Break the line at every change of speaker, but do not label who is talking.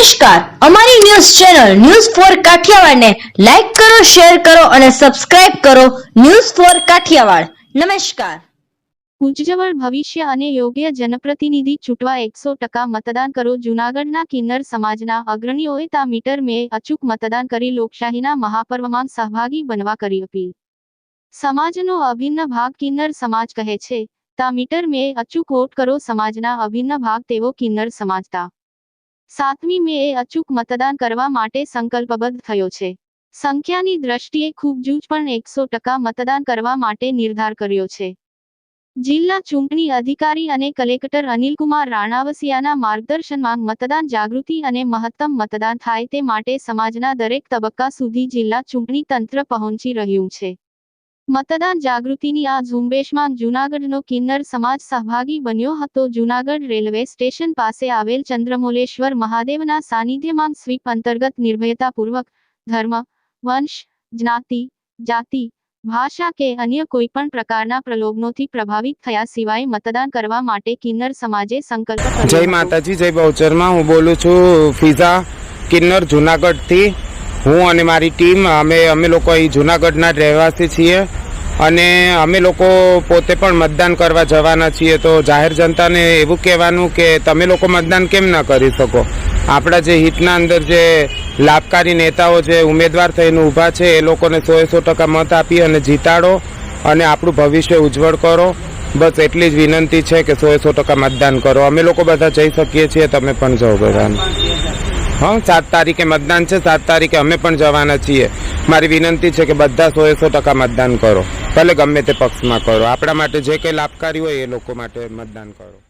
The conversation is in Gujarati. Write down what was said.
નમસ્કાર. અમારી ન્યૂઝ ચેનલ ન્યૂઝ ફોર કાઠિયાવાડને લાઈક કરો, શેર કરો અને સબસ્ક્રાઇબ કરો ન્યૂઝ ફોર કાઠિયાવાડ. નમસ્કાર.
ઉજ્જવળ ભવિષ્ય અને યોગ્ય જનપ્રતિનિધિ ચૂંટવા એકસો ટકા મતદાન કરો. જૂનાગઢના કિન્નર સમાજના અગ્રણીઓએ તા મીટર મે અચૂક મતદાન કરી લોકશાહીના મહાપર્વમાં સહભાગી બનવા કરી અપીલ. સમાજનો અભિન્ન ભાગ કિન્નર સમાજ કહે છે. તા મીટર મે અચૂક વોટ કરો સમાજના અભિન્ન ભાગ તેવો કિન્નર સમાજતા સાતમી મે એ અચૂક મતદાન કરવા માટે સંકલ્પબદ્ધ થયો છે. સંખ્યાની દ્રષ્ટિએ ખૂબ જૂજ પણ એકસો ટકા મતદાન કરવા માટે નિર્ધાર કર્યો છે. જિલ્લા ચૂંટણી અધિકારી અને કલેક્ટર અનિલકુમાર રાણાવસિયાના માર્ગદર્શનમાં મતદાન જાગૃતિ અને મહત્તમ મતદાન થાય તે માટે સમાજના દરેક તબક્કા સુધી જિલ્લા ચૂંટણી તંત્ર પહોંચી રહ્યું છે. મતદાન જાગૃતિની આ ઝુંબેશમાં જૂનાગઢનો કિન્નર સમાજ સહભાગી બન્યો હતો. જૂનાગઢ રેલવે સ્ટેશન પાસે આવેલ ચંદ્રમોલેશ્વર મહાદેવના સાનિધ્યમાં સ્વીપ અંતર્ગત નિર્ભયતાપૂર્વક ધર્મ વંશ જ્ઞાતિ જાતિ ભાષા કે અન્ય કોઈપણ પ્રકારના પ્રલોભનોથી પ્રભાવિત થયા સિવાય મતદાન કરવા માટે કિન્નર સમાજે સંકલ્પ
જય માતાજી જય બહુચરમાં. હું બોલું છું ફિઝા કિન્નર જૂનાગઢથી. હું અને મારી ટીમ અમે અમે લોકો અહીં જુનાગઢના રહેવાસી છીએ. અને અમે લોકો પોતે પણ મતદાન કરવા જવાના છીએ. તો જાહેર જનતાને એવું કહેવાનું કે તમે લોકો મતદાન કેમ ન કરી શકો? આપણા જે હિતના અંદર જે લાભકારી નેતાઓ જે ઉમેદવાર થઈને ઊભા છે, એ લોકોને સોએ સો ટકા મત આપી અને જીતાડો અને આપણું ભવિષ્ય ઉજ્જવળ કરો. બસ એટલી જ વિનંતી છે કે સોએ સો ટકા મતદાન કરો. અમે લોકો બધા જઈ શકીએ છીએ, તમે પણ જાઓ બધા હા, સાત તારીખે મતદાન છે, સાત તારીખે અમે પણ જવાના છીએ. મારી વિનંતી છે કે બધા સોએ સો ટકા મતદાન કરો. ભલે ગમે તે પક્ષમાં કરો. આપણા માટે જે કંઈ લાભકારી હોય એ લોકો માટે મતદાન કરો.